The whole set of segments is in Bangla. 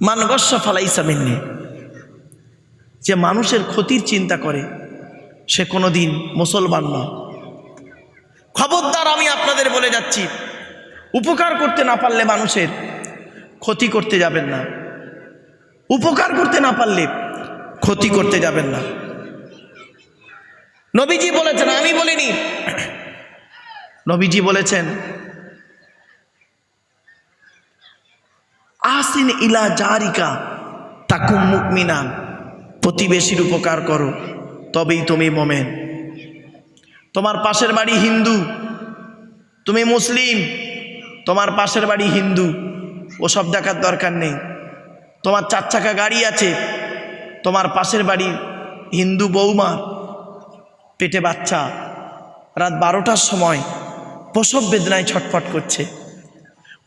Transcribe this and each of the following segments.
মানগস্য ফালাইসা মিন্নি। যে মানুষের ক্ষতির চিন্তা করে, সে কোনোদিন মুসলমান নয়। খবরদার আমি আপনাদের বলে যাচ্ছি, উপকার করতে না পারলে মানুষের ক্ষতি করতে যাবেন না। উপকার করতে না পারলে ক্ষতি করতে যাবেন না। নবীজি বলেছেন, আমি বলিনি, নবীজি বলেছেন আসিন ইলা জারিকা তাকুম মুকমিনান প্রতিবেশীর উপকার করো, তবেই তুমি মোমেন। তোমার পাশের বাড়ি হিন্দু, তুমি মুসলিম, তোমার পাশের বাড়ি হিন্দু, ওসব দেখার দরকার নেই। তোমার চার চাকা গাড়ি আছে, তোমার পাশের বাড়ি হিন্দু বৌমা, পেটে বাচ্চা, রাত বারোটার সময় প্রসব বেদনায় ছটফট করছে।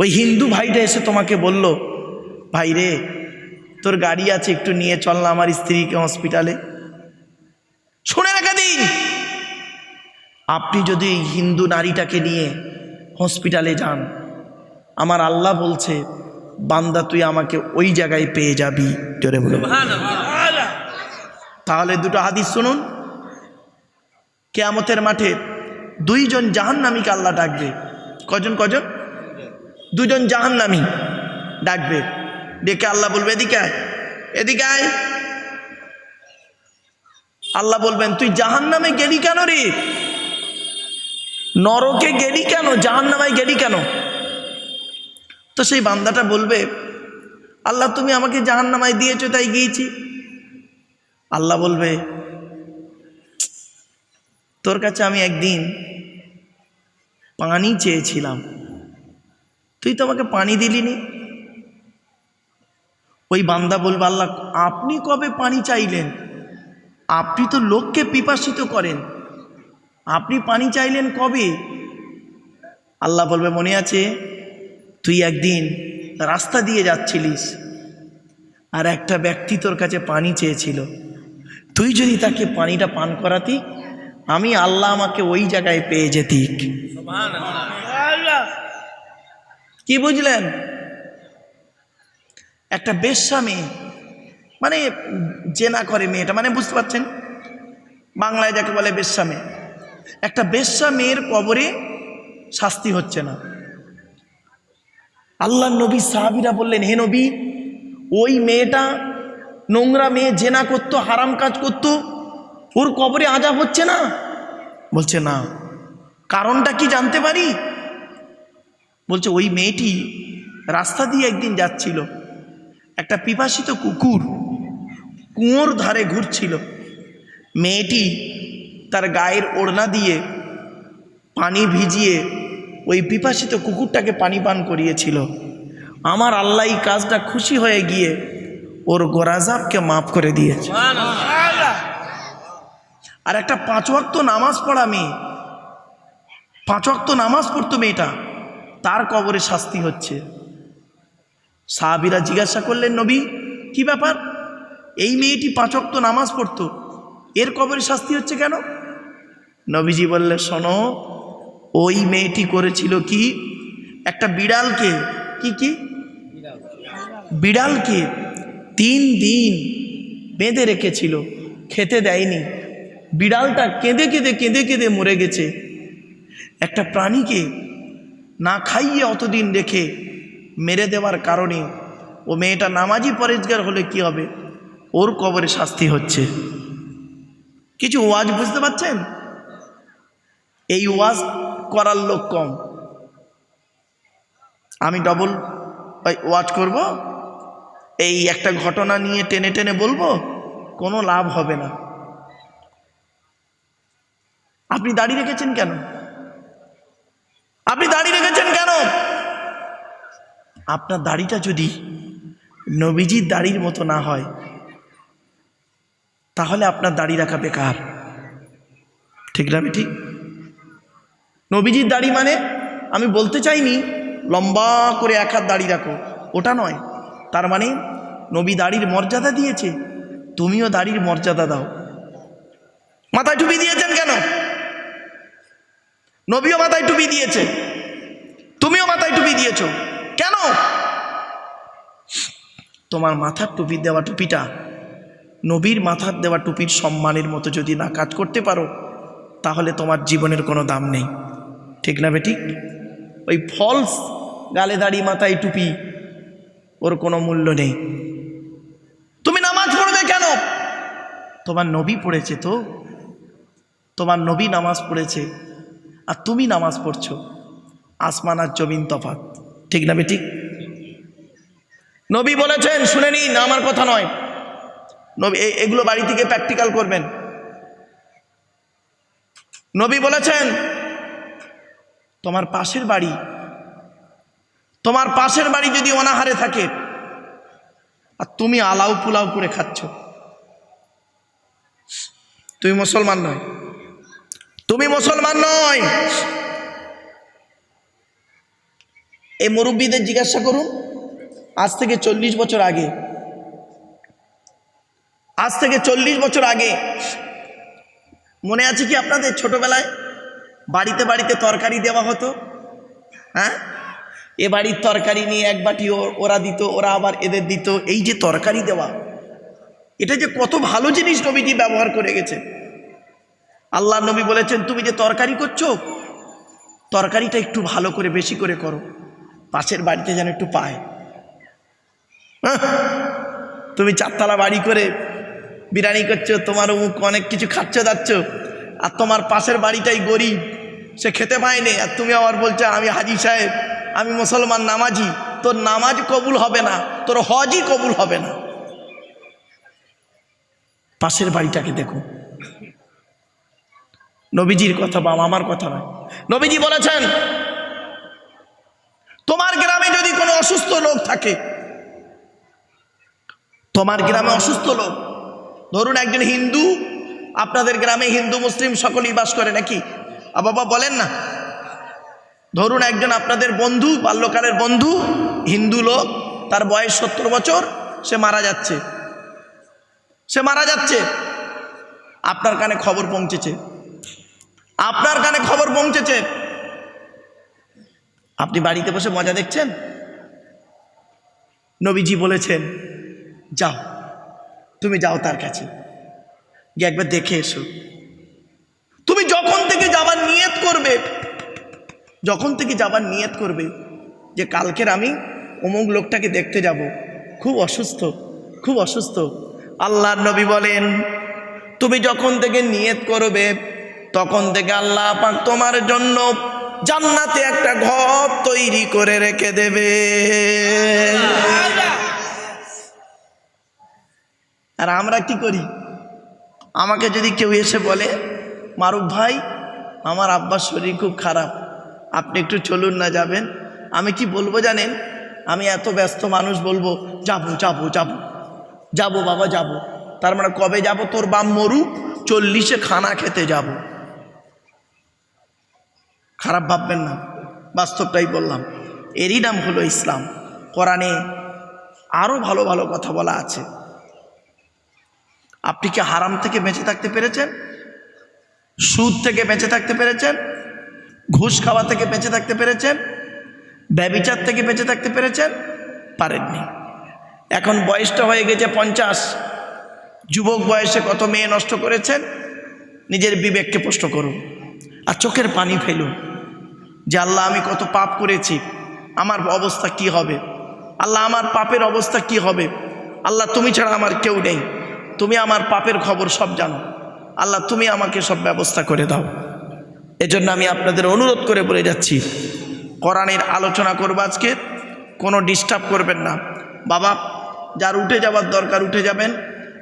ওই হিন্দু ভাইটা এসে তোমাকে বলল ভাই রে, তোর গাড়ি আছে, একটু নিয়ে চল না আমার স্ত্রীকে হসপিটালে শুনে রাখা দিন। আপনি যদি হিন্দু নারীটাকে নিয়ে হসপিটালে যান, আমার আল্লাহ বলছে, বান্দা, তুই আমাকে ওই জায়গায় পেয়ে যাবি। জোরে বলো তাহলে দুটো হাদিস শুনুন। কেয়ামতের মাঠে দুইজন জাহান্নামীকে আল্লাহ ডাকবে। কজন কজন? দুজন জাহান্নামী ডাকবে। ডেকে আল্লাহ বলবে, এদিকে এদিকে আয়। আল্লাহ বলবেন, তুই জাহান্নামে গেলি কেন রে? নরকে গেলি কেন? জাহান জাহান্নামায় গেলি কেন? তো সেই বান্দাটা বলবে, আল্লাহ, তুমি আমাকে জাহান্নামায় দিয়েছ, তাই গিয়েছি। আল্লাহ বলবে, তোর কাছে আমি একদিন পানি চেয়েছিলাম। তুই তো আমাকে পানি দিলিনি? ওই বান্দা বলবে আল্লাহ আপনি কবে পানি চাইলেন? আপনি তো লোককে পিপাসিত করেন। আপনি পানি চাইলেন কবে? আল্লাহ বলবে মনে আছে তুই একদিন রাস্তা দিয়ে যাচ্ছিলিস আর একটা ব্যক্তি তোর কাছে পানি চেয়েছিল। তুই যদি তাকে পানিটা পান করাতি আমি আল্লাহ আমাকে ওই জায়গায় পেয়ে যেতিক। কি বুঝলেন? একটা বেশ্যা মেয়ে মানে জেনা করে মেয়েটা মানে বুঝতে পারছেন? বাংলায় যাকে বলে বেশ্যা মেয়ে একটা বেশ্যা মেয়ের কবরে শাস্তি হচ্ছে না। আল্লাহ নবী সাহাবিরা বললেন, হে নবী, ওই মেয়েটা নোংরা মেয়ে, জেনা করতো, হারাম কাজ করতো, ওর কবরে আজাব হচ্ছে না? বলছে, না। কারণটা কি জানতে পারি? বলছে, ওই মেয়েটি রাস্তা দিয়ে একদিন যাচ্ছিল একটা পিপাসিত কুকুর কুয়োর ধারে ঘুরছিল। মেয়েটি তার গায়ের ওড়না দিয়ে পানি ভিজিয়ে ওই পিপাসিত কুকুরটাকে পানি পান করিয়েছিল। আমার আল্লাহ এই কাজটা খুশি হয়ে গিয়ে ওর গোরাজাবকে মাফ করে দিয়েছে। আর একটা পাঁচ ওয়াক্ত নামাজ পড়া মেয়ে পাঁচ ওয়াক্ত নামাজ পড়তো মেয়েটা তার কবরে শাস্তি হচ্ছে। সাহাবিরা জিজ্ঞাসা করলেন, নবী, কি ব্যাপার? এই মেয়েটি পাঁচ ওয়াক্ত নামাজ পড়তো, এর কবরে শাস্তি হচ্ছে কেন? নবীজি বললে শোনো, ওই মেয়েটি করেছিল কি? একটা বিড়ালকে, কি কি? বিড়ালকে তিন দিন বেঁধে রেখেছিল, খেতে দেয়নি। বিড়ালটা কেঁদে কেঁদে কেঁদে কেঁদে মরে গেছে। একটা প্রাণীকে না খাইয়ে অতদিন রেখে মেরে দেওয়ার কারণে ও মেয়েটা নামাজি পরেজগার হলে কি হবে? ওর কবরে শাস্তি হচ্ছে। কিছু ওয়াজ বুঝতে পারছেন? এই ওয়াজ করার লোক কম। আমি ডবল ওয়াজ করব। এই একটা ঘটনা নিয়ে টেনে টেনে বলব, কোনো লাভ হবে না। আপনি দাড়ি রেখেছেন কেন? আপনি দাড়ি রেখেছেন কেন? আপনার দাড়িটা যদি নবীজির দাড়ির মতো না হয়, তাহলে আপনার দাড়ি রাখা বেকার। ঠিক না ঠিক নবীজির দাড়ি মানে আমি বলতে চাইনি, লম্বা করে এক হাত দাড়ি রাখো। ওটা নয়। তার মানে নবী দাড়ির মর্যাদা দিয়েছে, তুমিও দাড়ির মর্যাদা দাও। মাথায় টুপি দিয়েছেন কেন? নবীও মাথায় টুপি দিয়েছে। তুমিও মাথায় টুপি দিয়েছ। কেন? তোমার মাথার টুপি দেওয়া টুপিটা নবীর মাথার দেওয়া টুপির সম্মানের মতো যদি না কাজ করতে পারো, তাহলে তোমার জীবনের কোনো দাম নেই। ঠিক না বেঠিক ওই ফলস গালে দাড়ি মাথায় টুপি, ওর কোনো মূল্য নেই। তুমি নামাজ পড়বে কেন? তোমার নবী পড়েছে তো? তোমার নবী নামাজ পড়েছে, আর তুমি নামাজ পড়ছো। আসমান আর জমিন তফাত ঠিক না বেঠিক? নবী বলেছেন, শুনে নিন আমার কথা নয়। নবী এগুলো বাড়ি থেকে প্র্যাকটিক্যাল করবেন। নবী বলেছেন, তোমার পাশের বাড়ি, তোমার পাশের বাড়ি যদি অনাহারে থাকে, আর তুমি আলাউ পুলাও করে খাচ্ছ, তুমি মুসলমান নয়। তুমি মুসলমান নয়। এই মুরব্বীদের জিজ্ঞাসা করুন, আজ থেকে চল্লিশ বছর আগে। আজ থেকে চল্লিশ বছর আগে। মনে আছে কি আপনাদের ছোটবেলায়? বাড়িতে বাড়িতে তরকারি দেওয়া হতো? হ্যাঁ? এ বাড়ির তরকারি নিয়ে এক বাটি ওরা দিত, ওরা আবার এদের দিত। এই যে তরকারি দেওয়া, এটা যে কত ভালো জিনিস নবীজি ব্যবহার করে গেছে। আল্লাহ নবী বলেছেন, তুমি যে তরকারি করছ, তরকারিটা একটু ভালো করে, বেশি করে করো। পাশের বাড়িতে যেন একটু পায়। হ্যাঁ? তুমি চারতলা বাড়ি করে বিরিয়ানি করছ, তোমার মুখ অনেক কিছু খাচ্ছ যাচ্ছ আর তোমার পাশের বাড়িটাই গরিব, সে খেতে পায়নি আর তুমি আবার বলছো, আমি হাজি সাহেব, আমি মুসলমান নামাজি, তোর নামাজ কবুল হবে না, তোর হজই কবুল হবে না। পাশের বাড়িটাকে দেখো। নবীজির কথা বা আমার কথা নয়। নবীজি বলেছেন তোমার গ্রামে যদি কোনো অসুস্থ লোক থাকে, তোমার গ্রামে অসুস্থ লোক, ধরুন একজন হিন্দু, আপনাদের গ্রামে হিন্দু, মুসলিম সকলেই বাস করে নাকি? আ বাবা বলেন না। ধরুন একজন আপনাদের বন্ধু, বাল্যকালের বন্ধু, হিন্দু লোক, তার বয়স সত্তর বছর, সে মারা যাচ্ছে। সে মারা যাচ্ছে। আপনার কানে খবর পৌঁছেছে। আপনার কানে খবর পৌঁছেছে। আপনি বাড়িতে বসে মজা দেখছেন? নবীজি বলেছেন, যাও, তুমি যাও তার কাছে। গিয়ে একবার দেখে এসো। তুমি যখন থেকে যাবার নিয়ত করবে, যখন থেকে যাবার নিয়ত করবে যে কালকের আমি অমুক লোকটাকে দেখতে যাব, খুব অসুস্থ খুব অসুস্থ। আল্লাহর নবী বলেন, তুমি যখন থেকে নিয়ত করবে, তখন থেকে আল্লাহ পাক তোমার জন্য জান্নাতে একটা ঘর তৈরি করে রেখে দেবে। আর আমরা কি করি? আমাকে যদি কেউ এসে বলে, মারুফ ভাই, আমার আব্বার শরীর খুব খারাপ, আপনি একটু চলুন না যাবেন। আমি কি বলব জানেন? আমি এত ব্যস্ত মানুষ বলব, যাব যাব যাব যাব বাবা, যাব। তার মানে কবে যাব? তোর বাম মরু চল্লিশে খানা খেতে যাব। খারাপ ভাববেন না। বাস্তবটাই বললাম। এরই নাম হলো ইসলাম। কোরআনে আরও ভালো ভালো কথা বলা আছে। আপনি কি হারাম থেকে বেঁচে থাকতে পেরেছেন? সুদ থেকে বেঁচে থাকতে পেরেছেন? ঘুষ খাওয়া থেকে বেঁচে থাকতে পেরেছেন? ব্যবিচার থেকে বেঁচে থাকতে পেরেছেন? পারেননি। এখন বয়সটা হয়ে গেছে পঞ্চাশ। যুবক বয়সে কত মেয়ে নষ্ট করেছেন? নিজের বিবেককে প্রশ্ন করুন। আর চোখের পানি ফেলুন। যে আল্লাহ, আমি কত পাপ করেছি, আমার অবস্থা কি হবে? আল্লাহ, আমার পাপের অবস্থা কি হবে? আল্লাহ, তুমি ছাড়া আমার কেউ নেই। তুমি আমার পাপের খবর সব জানো। আল্লাহ, তুমি আমাকে সব ব্যবস্থা করে দাও। এজন্য আমি আপনাদের অনুরোধ করে বলে যাচ্ছি, কোরআনের আলোচনা করব আজকে, কোনো ডিস্টার্ব করবেন না। বাবা, যার উঠে যাওয়ার দরকার উঠে যাবেন,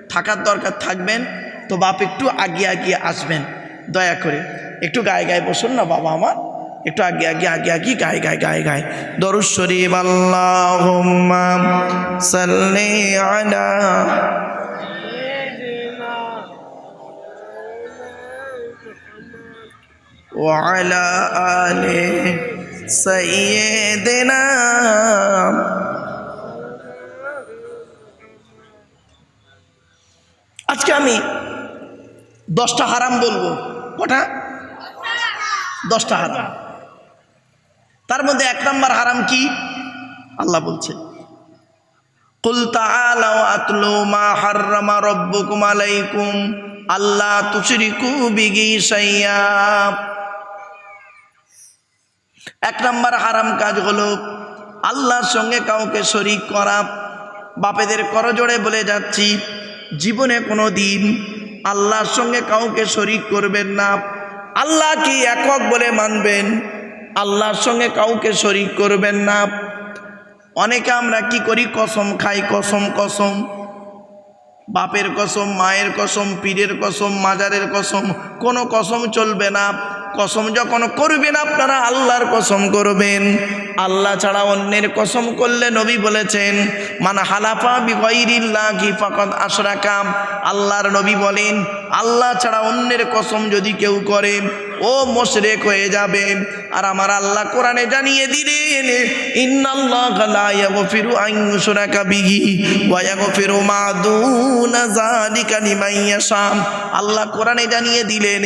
থাকার দরকার থাকবেন, তো বাপ একটু আগিয়ে আগিয়ে আসবেন। দয়া করে, একটু গায়ে গায়ে বসুন না বাবা আমার। একটু আগে আগে আগে আগে গায়ে গায়ে গায়ে গায়ে দরুদ শরীফ আল্লাহুম্মা সাল্লি আলা وعلى آل سيدنا আজকে আমি দশটা হারাম বলবো কটা দশটা হারাম তার মধ্যে এক নম্বর হারাম কি? আল্লাহ বলছে আল্লাহ শাইয়া। এক নম্বর হারাম কাজ হলো আল্লাহর সঙ্গে কাউকে শরিক করা। বাপেদের করজোড়ে বলে যাচ্ছি, জীবনে কোনো দিন আল্লাহর সঙ্গে কাউকে শরিক করবেন না। আল্লাহ কি একক বলে মানবেন? আল্লাহর সঙ্গে কাউকে শরিক করবেন না। অনেকে আমরা কি করি? কসম খাই, কসম কসম। বাপের কসম, মায়ের কসম, পীরের কসম, মাজারের কসম, কোনো কসম চলবে না। কসম যখন করবেন আপনারা, আল্লাহর কসম করবেন। আল্লাহ ছাড়া অন্যের কসম করলে নবী বলেছেন, মান হালাফা বিগৈরিল্লাহি ফাকাদ আশরাকা। আল্লাহর নবী বলেন, আল্লাহ ছাড়া অন্যের কসম যদি কেউ করে ও মোশরেক হয়ে যাবে। আর আমার আল্লাহ কোরআনে জানিয়ে দিলেন আল্লাহ কোরআনে জানিয়ে দিলেন,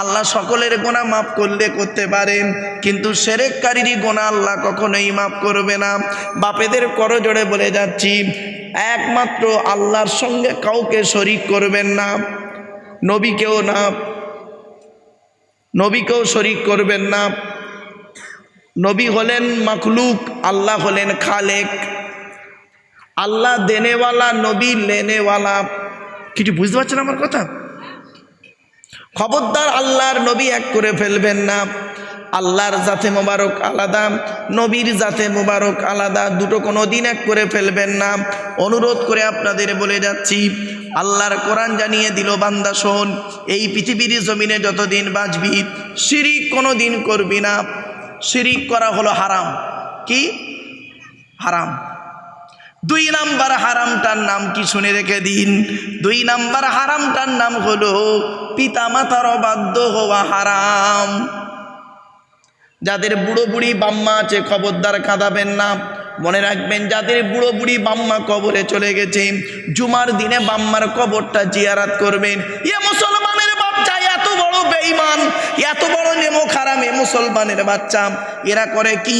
আল্লাহ সকলের গোনা মাফ করলে করতে পারেন কিন্তু সেরেককারীরই গোনা আল্লাহ কখনোই মাফ করবে না। বাপেদের করজোড়ে বলে যাচ্ছি, একমাত্র আল্লাহর সঙ্গে কাউকে শরিক করবেন না। নবীকেও না নবীকেও শরিক করবেন না। নবী হলেন মখলুক, আল্লাহ হলেন খালেক। আল্লাহ দেনেওয়ালা, নবী লেনেওয়ালা কিছু বুঝতে পারছেন আমার কথা? খবরদার আল্লাহর নবী এক করে ফেলবেন না। আল্লাহর জাতে মোবারক আলাদা, নবীর জাতে মোবারক আলাদা, দুটো কোনো দিন এক করে ফেলবেন না। অনুরোধ করে আপনাদের বলে যাচ্ছি, আল্লাহর কোরআন জানিয়ে দিল, বান্দা শোন, এই পৃথিবীর জমিনে যতদিন বাঁচবি, শিরিক কোনো দিন করবি না। শিরিক করা হলো হারাম। কি? হারাম। দুই নাম্বার হারামটার নাম কি শুনে রেখে দিন। দুই নাম্বার হারামটার নাম হলো পিতা মাতার অবাধ্য হওয়া হারাম। যাদের বুড়ো বুড়ি বাম্মা আছে, খবরদার কাঁদাবেন না। মনে রাখবেন, যাদের বুড়ো বুড়ি বাম্মা কবরে চলে গেছে, জুমার দিনে বাম্মার কবরটা জিয়ারাত করবেন। ইয়ে মুসলমানের বাচ্চা, এত বড় বেঈমান, এত বড় নেমো খারাম এ মুসলমানের বাচ্চা। এরা করে কি?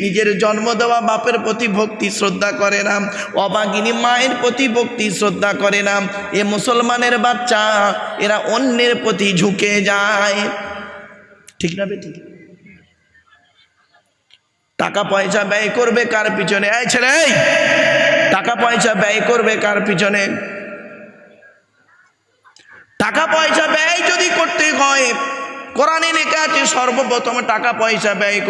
নিজের জন্ম দেওয়া বাপের প্রতি ভক্তি শ্রদ্ধা করে না, অবাগিনী মায়ের প্রতি ভক্তি শ্রদ্ধা করে না। এ মুসলমানের বাচ্চা, এরা অন্যের প্রতি ঝুঁকে যায়। ঠিক না বে ঠিক? টাকা পয়সা ব্যয় করবে কার পিছনে? এই ছেলে! টাকা পয়সা ব্যয় করবে কার পিছনে? টাকা পয়সা ব্যয় যদি করতে হয়, কোরআনে লেখা আছে, সর্বপ্রথম টাকা পয়সা ব্যয়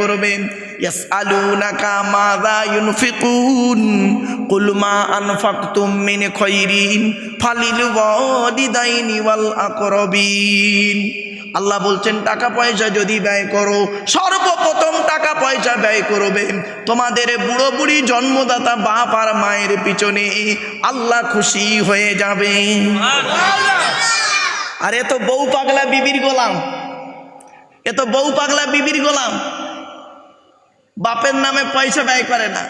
ওয়াল আকরাবিন। আল্লাহ বলছেন, টাকা পয়সা যদি ব্যয় করো, সর্বপ্রথম টাকা পয়সা ব্যয় করবে। তোমাদের বুড়ো বুড়ি জন্মদাতা বাপ আর মায়ের পিছনে আল্লাহ খুশি হয়ে যাবে। আর এ তো বউ পাগলা বিবির গোলাম। এ তো বউ পাগলা বিবির গোলাম। বাপের নামে পয়সা ব্যয় করে না।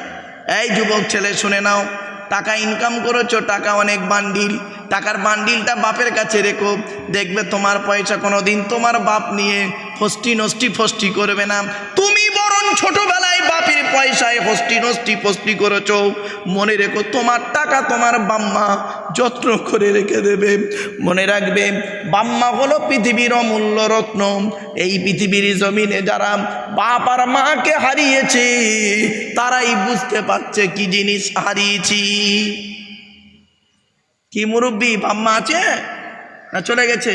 এই যুবক ছেলে, শুনে নাও, টাকা ইনকাম করেছ, টাকা অনেক বান্ডিল টাকার বান্ডিলটা বাপের কাছে রেখো। দেখবে তোমার পয়সা কোনো দিন তোমার বাপ নিয়ে ফষ্টি নষ্টি ফষ্টি করবে না। তুমি বরং ছোটবেলায় বাপের পয়সায় হস্টি নষ্টি ফষ্টি করেছ। মনে রেখো তোমার টাকা তোমার বাম্মা যত্ন করে রেখে দেবে। মনে রাখবে বাম্মা হলো পৃথিবীর অমূল্য রত্ন। এই পৃথিবীর জমিনে যারা বাপ আর মাকে হারিয়েছে, তারাই বুঝতে পারছে কি জিনিস হারিয়েছি। কি মুরব্বী, বাম্মা আছে? না চলে গেছে?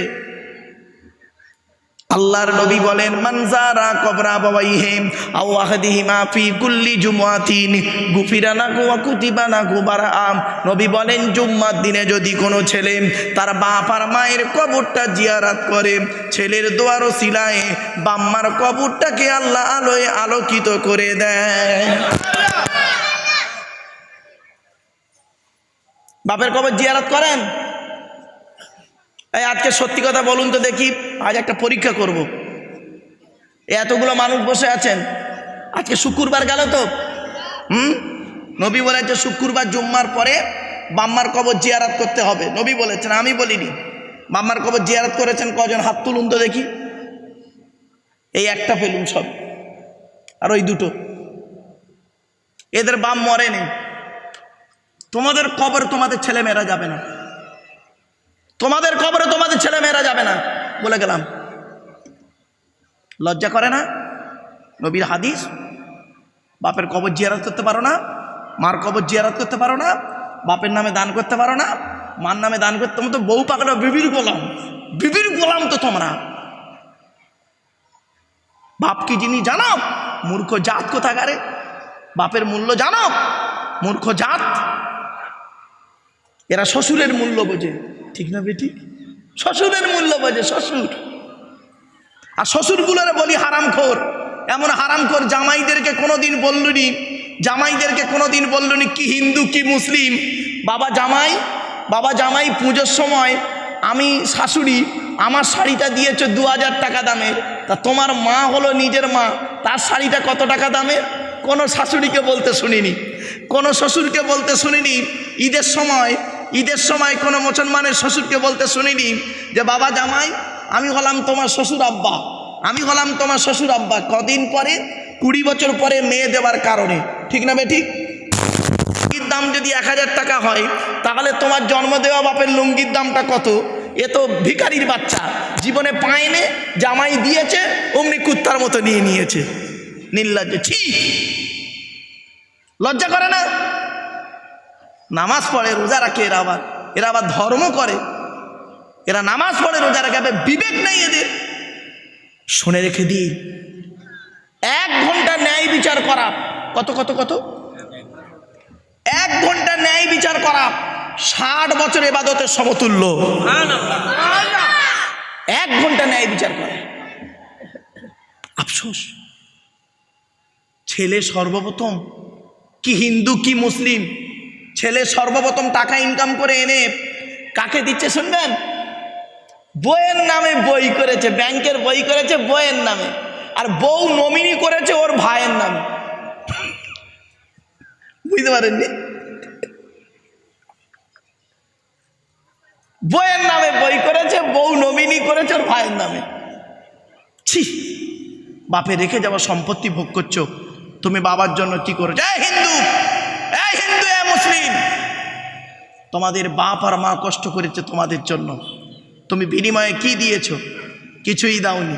আল্লাহর নবী বলেন মানজারা কবরা বাবাইহিম, আও আহাদিহিমা ফি কুল্লি জুমআতিন গুফিরা না ওয়া কুতিবা না নাকু বারাআম। নবী বলেন, জুম্মার দিনে যদি কোনো ছেলে তার বাপ আর মায়ের কবরটা জিয়ারাত করে, ছেলের দোয়ারও সিলায় বাম্মার কবরটাকে আল্লাহ আলোয় আলোকিত করে দেয়। বাপের কবর জিয়ারাত করেন। এই আজকে সত্যি কথা বলুন তো দেখি, আজ একটা পরীক্ষা করব। এতগুলো মানুষ বসে আছেন। আজকে শুক্রবার গেল তো। হুম? নবী বলেছে শুক্রবার, জুম্মার পরে বাম্মার কবর জিয়ারাত করতে হবে। নবী বলেছেন, আমি বলিনি। বাম্মার কবর জিয়ারাত করেছেন কজন? হাত তুলুন তো দেখি। এই একটা ফেলুন সব। আর ওই দুটো। এদের বাম মরেনি তোমাদের কবরে তোমাদের ছেলে মেয়েরা যাবে না। তোমাদের কবরে তোমাদের ছেলে মেয়েরা যাবে না, বলে গেলাম। লজ্জা করে না? নবীর হাদিস? বাপের কবর জিয়ারত করতে পারো না? মার কবর জিয়ারত করতে পারো না? বাপের নামে দান করতে পারো না? মার নামে দান করতে তো বউ পাকড়া বিবির গোলাম। বিবির গোলাম তো তোমরা। বাপ কি জিনিস জানো? মূর্খ জাত কোথাকারে? বাপের মূল্য জানো? মূর্খ জাত এরা শ্বশুরের মূল্য বোঝে। ঠিক না বেটি? শ্বশুরের মূল্য বোঝে, শ্বশুর। আর শ্বশুরগুলোর বলি হারামখোর। এমন হারামখোর জামাইদেরকে কোনোদিন বললুনি, জামাইদেরকে কোনোদিন বললুনি কি হিন্দু, কি মুসলিম। বাবা জামাই বাবা জামাই পুজোর সময় আমি শাশুড়ি, আমার শাড়িটা দিয়েছ দু হাজার টাকা দামের তা তোমার মা হলো নিজের মা, তার শাড়িটা কত টাকা দামের কোনো শাশুড়িকে বলতে শুনিনি। কোনো শ্বশুরকে বলতে শুনিনি। ঈদের সময় ঈদের সময় কোনো মুসলমানের শ্বশুরকে বলতে শুনিনি যে, বাবা জামাই, আমি হলাম তোমার শ্বশুর আব্বা। আমি হলাম তোমার শ্বশুর আব্বা। কদিন পরে, কুড়ি বছর পরে মেয়ে দেওয়ার কারণে। ঠিক না বেঠিক লুঙ্গির দাম যদি এক হাজার টাকা হয়, তাহলে তোমার জন্ম দেওয়া বাপের লুঙ্গির দামটা কত? এ তো ভিখারির বাচ্চা। জীবনে পায়নে জামাই দিয়েছে, অমনি কুত্তার মতো নিয়ে নিয়েছে। নির্লজ্জ, ছি! লজ্জা করে না? নামাজ পড়ে, রোজা রাখে এরা আবার। এরা আবার ধর্ম করে। এরা নামাজ পড়ে, রোজা রাখে বিবেক নেই এদের। শুনে রেখে দিই, এক ঘণ্টা ন্যায় বিচার করা। কত কত কত? এক ঘণ্টা ন্যায় বিচার করা ষাট বছর এবাদতের সমতুল্য। এক ঘণ্টা ন্যায় বিচার করা। আফসোস। ছেলে সর্বপ্রথম, কি হিন্দু, কি মুসলিম ছেলে সর্বপ্রথম টাকা ইনকাম করে এনে কাকে দিচ্ছে শুনবেন? বইয়ের নামে বই করেছে, ব্যাংকের বই করেছে বইয়ের নামে। আর বউ নমিনি করেছে ওর ভাইয়ের নামে। বুঝতে পারেননি? বইয়ের নামে বই করেছে, বউ নমিনি করেছে ওর ভাইয়ের নামে। ছি, বাপে রেখে যাওয়া সম্পত্তি ভোগ করছ। তুমি বাবার জন্য কি করো জয় হিন্দু! হিন্দু এ মুসলিম। তোমাদের বাপ আর মা কষ্ট করেছে তোমাদের জন্য। তুমি বিনিময়ে কি দিয়েছ? কিছুই দাওনি।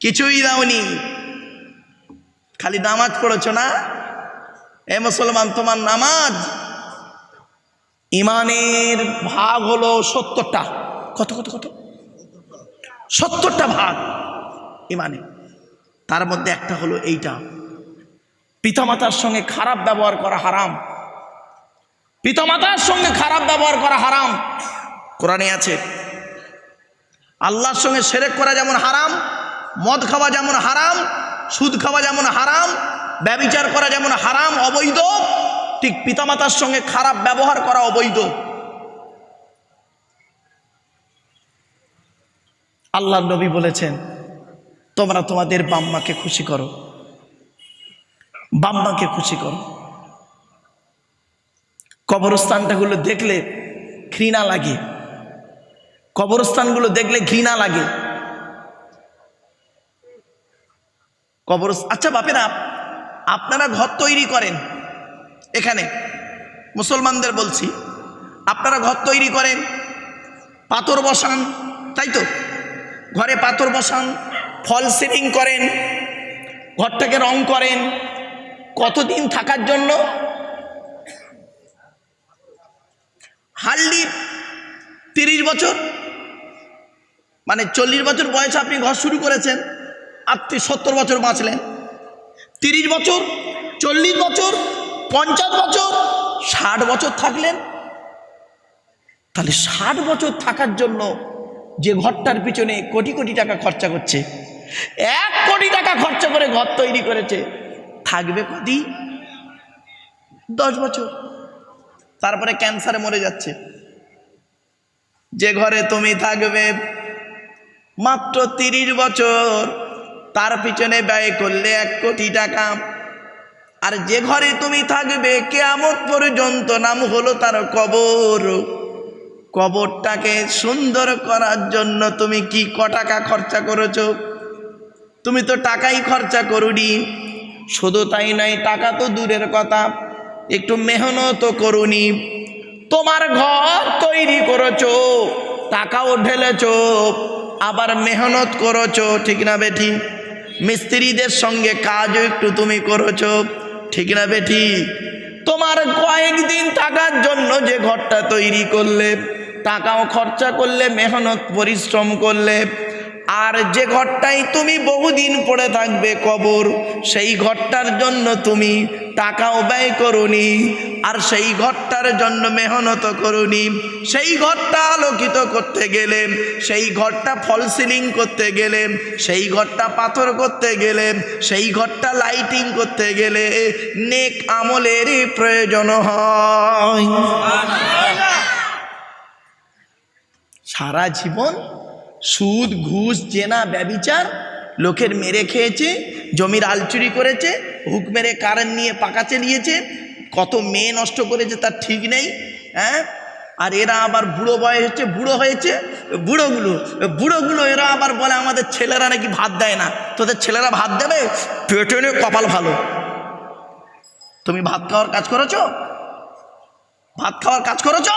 কিছুই দাওনি। খালি নামাজ পড়েছ না? এ মুসলমান, তোমার নামাজ? ইমানের ভাগ হলো সত্তরটা। কত কত কত? সত্তরটা ভাগ ইমানে তার মধ্যে একটা হলো এইটা। পিতামাতার সঙ্গে খারাপ ব্যবহার করা হারাম। পিতামাতার সঙ্গে খারাপ ব্যবহার করা হারাম। কোরআনে আছে, আল্লাহর সঙ্গে সেরেক করা যেমন হারাম, মদ খাওয়া যেমন হারাম, সুদ খাওয়া যেমন হারাম, ব্যবিচার করা যেমন হারাম, অবৈধ, ঠিক পিতামাতার সঙ্গে খারাপ ব্যবহার করা অবৈধ। আল্লাহ নবী বলেছেন, তোমরা তোমাদের বাম্মাকে খুশি করো। বাম্মাকে খুশি করো। কবরস্থানটাগুলো দেখলে ঘৃণা লাগে। কবরস্থানগুলো দেখলে ঘৃণা লাগে। কবর আচ্ছা বাপেরা, আপনারা ঘর তৈরি করেন এখানে। মুসলমানদের বলছি, আপনারা ঘর তৈরি করেন, পাথর বসান, তাই তো? ঘরে পাথর বসান, ফল সিলিং করেন, ঘরটাকে রং করেন কতদিন থাকার জন্য? হার্ডলি তিরিশ বছর? মানে চল্লিশ বছর বয়সে আপনি ঘর শুরু করেছেন আপনি সত্তর বছর বাঁচলেন। তিরিশ বছর, চল্লিশ বছর, পঞ্চাশ বছর, ষাট বছর থাকলেন। তাহলে ষাট বছর থাকার জন্য যে ঘরটার পিছনে কোটি কোটি টাকা খরচা করছে, এক কোটি টাকা খরচা করে ঘর তৈরি করেছে থাকবে কদিন দশ বছর। তারপরে ক্যান্সারে মরে যাচ্ছে। যে ঘরে তুমি থাকবে মাত্র তিরিশ বছর, তার পিছনে ব্যয় করলে এক কোটি টাকা। আর যে ঘরে তুমি থাকবে কেয়ামত পর্যন্ত নাম হলো তার কবর। কবরটাকে সুন্দর করার জন্য তুমি কি ক টাকা খরচা করেছ? তুমি তো টাকাই খরচা করুনি। শুধু তাই নয়, টাকা তো দূরের কথা। একটু মেহনত করুনি। তোমার ঘর তৈরি করেছ, টাকাও ঢেলেছ, আবার মেহনত করেছ, ঠিক না বেঠি? মিস্ত্রিদের সঙ্গে কাজও একটু তুমি করেছ, ঠিক না বেঠি? তোমার কয়েকদিন থাকার জন্য যে ঘরটা তৈরি করলে, টাকাও খরচা করলে, মেহনত, পরিশ্রম করলে আর যে ঘরটাই তুমি বহুদিন পড়ে থাকবে কবর, সেই ঘরটার জন্য তুমি টাকাও ব্যয় করনি, আর সেই ঘরটার জন্য মেহনত করনি। সেই ঘরটা আলোকিত করতে গেলে, সেই ঘরটা ফল সিলিং করতে গেলে, সেই ঘরটা পাথর করতে গেলে, সেই ঘরটা লাইটিং করতে গেলে নেক আমলেরই প্রয়োজন হয়। সারা জীবন সুদ, ঘুষ চেনা ব্যবিচার, লোকের মেরে খেয়েছে, জমির আলচুরি করেছে, হুক মেরে কারেন্ট নিয়ে পাকা চালিয়েছে, কত মেয়ে নষ্ট করেছে তার ঠিক নেই হ্যাঁ? আর এরা আবার বুড়ো বয়স হচ্ছে, বুড়ো হয়েছে, বুড়োগুলো বুড়োগুলো এরা আবার বলে, আমাদের ছেলেরা নাকি ভাত দেয় না, তোদের ছেলেরা ভাত দেবে? পেটে নিয়ে কপাল ভালো। তুমি ভাত খাওয়ার কাজ করেছ? ভাত খাওয়ার কাজ করেছ?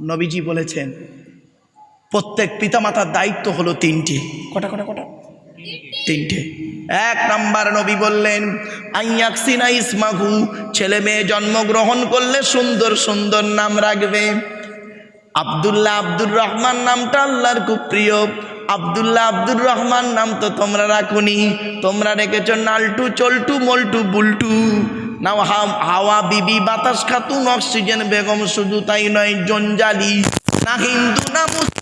নবীজি বলেছেন প্রত্যেক পিতামাতার দায়িত্ব হলো তিনটি। কটা কটা কটা? তিনটে। এক নাম্বার নবী বললেন আইয়াকসিনা ইসমাহু ছেলে মেয়ে জন্মগ্রহণ করলে সুন্দর সুন্দর নাম রাখবে। আবদুল্লাহ আব্দুর রহমান নামটা আল্লাহর খুব প্রিয়। আবদুল্লাহ আব্দুর রহমান নাম তো তোমরা রাখুনি। তোমরা রেখেছ নালটু চল্টু মল্টু বুলটু। নাও হাওয়া বিবি বাতাস খাতুন অক্সিজেন বেগম শুধু তাই নয় জঞ্জালি। না হিন্দু না মুসলিম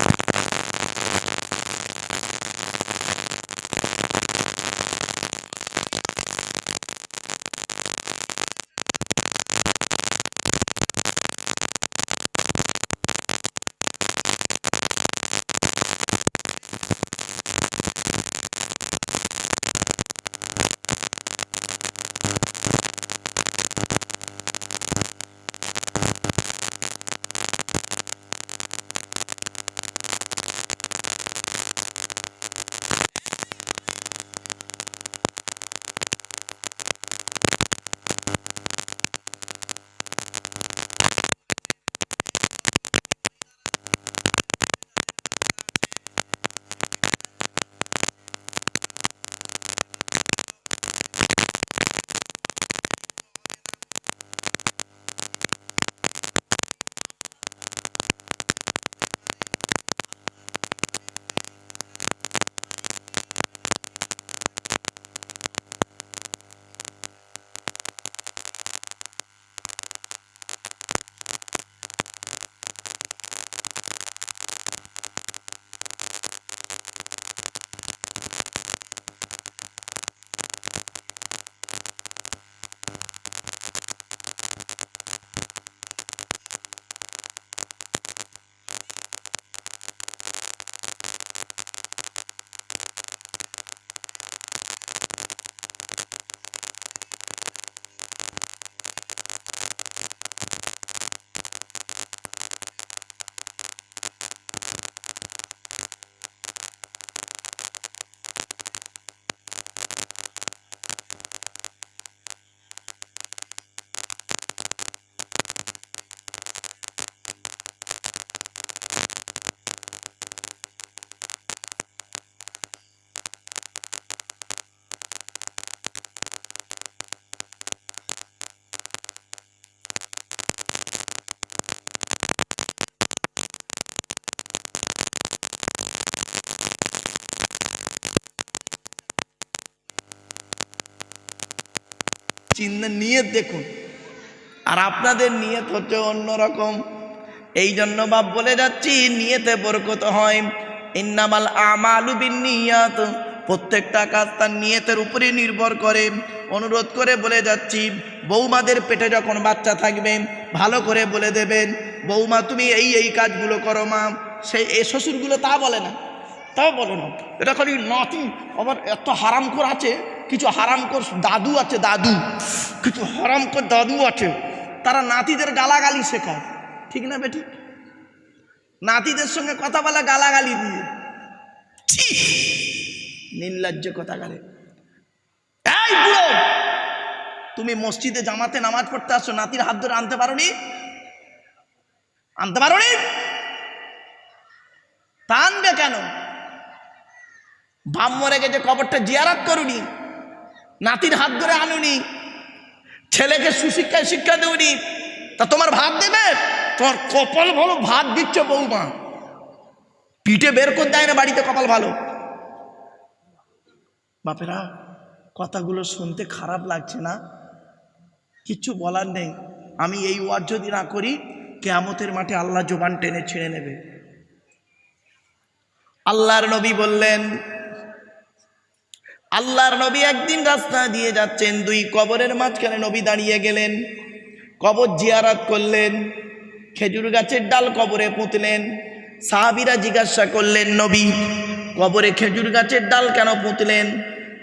চিন্তা নিয়ত দেখুন। আর আপনাদের নিয়ত হচ্ছে অন্যরকম। এই জন্য বাপ বলে যাচ্ছি, নিয়তে বরকত হয়। ইন্নামাল আমালু বিন নিয়াত প্রত্যেকটা কাজ তার নিয়তের উপরে নির্ভর করে। অনুরোধ করে বলে যাচ্ছি, বৌমাদের পেটে যখন বাচ্চা থাকবে, ভালো করে বলে দেবেন, বৌমা তুমি এই এই কাজগুলো করো মা। সেই এই শ্বশুরগুলো তা বলে না, তাও বলে না। এটা খালি নাতি আবার এত হারামখোর আছে। কিছু হারামখোর দাদু আছে, দাদু। কিছু হারামখোর দাদু আছে। তারা নাতিদের গালাগালি শেখায়। ঠিক না বেটি? নাতিদের সঙ্গে কথা বলা গালাগালি দিয়ে! নির্লজ্জ কথা গালে তুমি মসজিদে জামাতে নামাজ পড়তে আসছো, নাতির হাত ধরে আনতে পারোনি? আনতে পারোনি? তা আনবে কেন? বাম মরে গেছে, কবরটা জিয়ারাত করুনি। নাতির হাত ধরে আনুনি। ছেলেকে সুশিক্ষায় শিক্ষা দেউনি তা তোমার ভাত দেবে? তোমার কপাল ভালো, ভাত দিচ্ছে বৌমা। পিঠে বের করে দেয় না বাড়িতে, কপাল ভালো। বাপেরা, কথাগুলো শুনতে খারাপ লাগছে না? কিচ্ছু বলার নেই। আমি এই ওয়াজ যদি না করি, কেয়ামতের মাঠে আল্লাহ জোবান টেনে ছেড়ে নেবে। আল্লাহর নবী বললেন আল্লাহর নবী একদিন রাস্তা দিয়ে যাচ্ছেন, দুই কবরের মাঝখানে নবী দাঁড়িয়ে গেলেন, কবর জিয়ারাত করলেন, খেজুর গাছের ডাল কবরে পুঁতলেন, সাহাবিরা জিজ্ঞাসা করলেন, নবী, কবরে খেজুর গাছের ডাল কেন পুঁতলেন?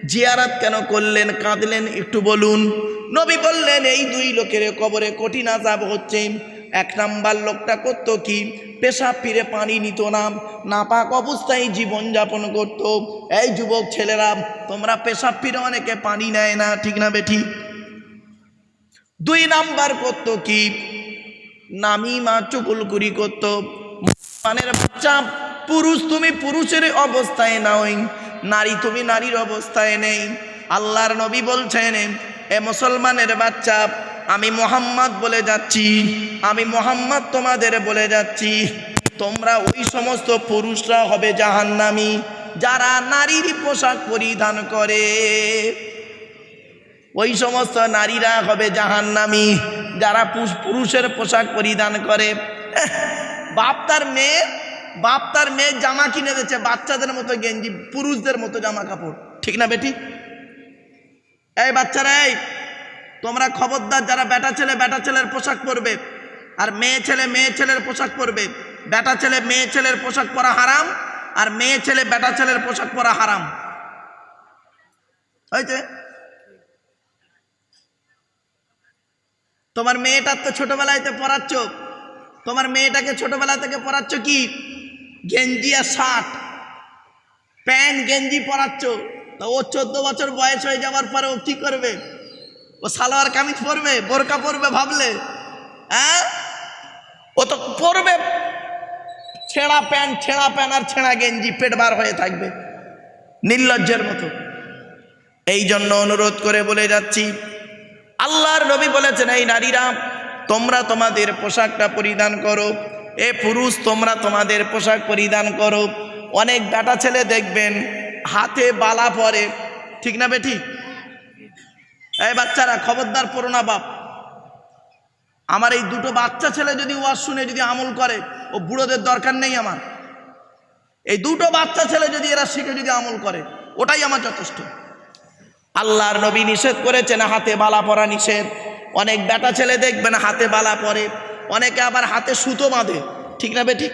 জিয়ারাত কেন করলেন? কাঁদলেন, একটু বলুন। নবী বললেন, এই দুই লোকের কবরে কঠিন আজাব হচ্ছে। এক নাম্বার লোকটা করতো কি? পেশাব ফিরে পানি নিত না, নাপাক অবস্থায় জীবন যাপন করত। এই যুবক ছেলেরা, তোমরা পেশাব ফিরে অনেকে পানি নেয় না, ঠিক না বেঠি? দুই নাম্বার করতো কি? নামি মা চুকুলকুরি করত। মানের বাচ্চা, পুরুষ তুমি পুরুষের অবস্থায় নাওই নারী তুমি নারীর অবস্থায় নেই। আল্লাহর নবী বলছেন, এ মুসলমানের বাচ্চা আমি মোহাম্মদ বলে যাচ্ছি। আমি মোহাম্মদ তোমাদের বলে যাচ্ছি। তোমরা ওই সমস্ত পুরুষরা হবে জাহান্নামী, যারা নারীর পোশাক পরিধান করে। ওই সমস্ত নারীরা হবে জাহান্নামী, যারা পুরুষের পোশাক পরিধান করে। বাপ তার মেয়ে, বাপ তার মেয়ে জামা কিনে দিচ্ছে বাচ্চাদের মতো গেঞ্জি, পুরুষদের মতো জামা কাপড়। ঠিক না বেটি? এই বাচ্চারা, এই তোমরা খবরদার যারা বেটা ছেলে, বেটা ছেলের পোশাক পরবে। আর মেয়ে ছেলে, মেয়ে ছেলের পোশাক পরবে। বেটা ছেলে, মেয়ে ছেলের পোশাক পরা হারাম, আর মেয়ে ছেলে, বেটা ছেলের পোশাক পরা হারাম। হয়েছে? তোমার মেয়েটার তো ছোটবেলায় পড়াচ্ছ। তোমার মেয়েটাকে ছোটবেলা থেকে পড়াচ্ছ কি? গেঞ্জি আর শার্ট। প্যান্ট, গেঞ্জি পরাচ্ছ। তা ও চোদ্দ বছর বয়স হয়ে যাওয়ার পরে ও কি করবে? ও সালোয়ার কামিজ পরবে, বোরকা পরবে ভাবলে। হ্যাঁ? ও তো পরবে। ছেঁড়া প্যান্ট ছেঁড়া প্যান্ট আর ছেঁড়া গেঞ্জি পেট বার হয়ে থাকবে, নির্লজ্জের মতো। এই জন্য অনুরোধ করে বলে যাচ্ছি, আল্লাহর নবী বলেছেন, এই নারীরা, তোমরা তোমাদের পোশাকটা পরিধান করো। এ পুরুষ, তোমরা তোমাদের পোশাক পরিধান করো। অনেক ডাটা ছেলে দেখবেন, হাতে বালা পরে। ঠিক না বেঠি এই বাচ্চারা, খবরদার পড়ো না বাপ। আমার এই দুটো বাচ্চা ছেলে যদি ওয়াজ শুনে, যদি আমল করে, ও বুড়োদের দরকার নেই আমার। এই দুটো বাচ্চা ছেলে যদি এরা শিখে, যদি আমল করে, ওটাই আমার যথেষ্ট। আল্লাহর নবী নিষেধ করেছেন, হাতে বালা পরা নিষেধ। অনেক বেটা ছেলে দেখবেন, হাতে বালা পরে। অনেকে আবার হাতে সুতো বাঁধে। ঠিক না বেঠিক?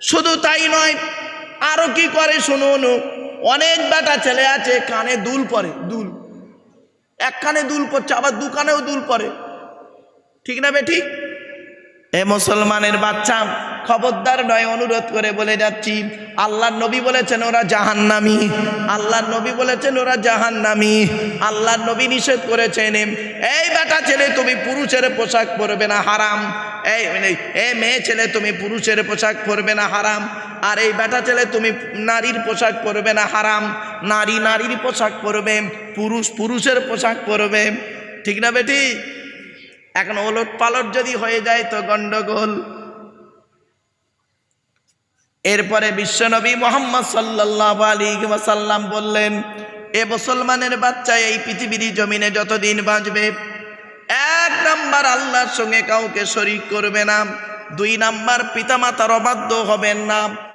শুধু তাই নয়, আরও কি করে শুনুন? অনেক বেটা ছেলে আছে, কানে দুল পরে, দুল। এক কানে দুল পড়ছে, আবার দুখানেও দুল পরে ঠিক না বে ঠিক? এ মুসলমানের বাচ্চা খবরদার নয় অনুরোধ করে বলে যাচ্ছি। আল্লাহর নবী বলেছেন ওরা জাহান্নামি। আল্লাহর নবী বলেছেন ওরা জাহান্নামি। আল্লাহর নবী নিষেধ করেছেন এই বেটা ছেলে তুমি পুরুষের পোশাক পরবে না হারাম। এই মানে, এ মেয়ে ছেলে তুমি পুরুষের পোশাক পরবে না হারাম। আর এই বেটা ছেলে তুমি নারীর পোশাক পরবে না হারাম। নারী নারীর পোশাক পরবে পুরুষ পুরুষের পোশাক পরবে। ঠিক না বেটি? এখন ওলট পালট যদি হয়ে যায় তো গন্ডগোল। এরপরে বিশ্বনবী মোহাম্মদ সাল্লাহ আলী ওয়াসাল্লাম বললেন, এ মুসলমানের বাচ্চা এই পৃথিবীর জমিনে যতদিন বাঁচবে, এক নাম্বার আল্লাহর সঙ্গে কাউকে শরিক করবে না, দুই নাম্বার পিতামাতার অবাধ্য হবেন না।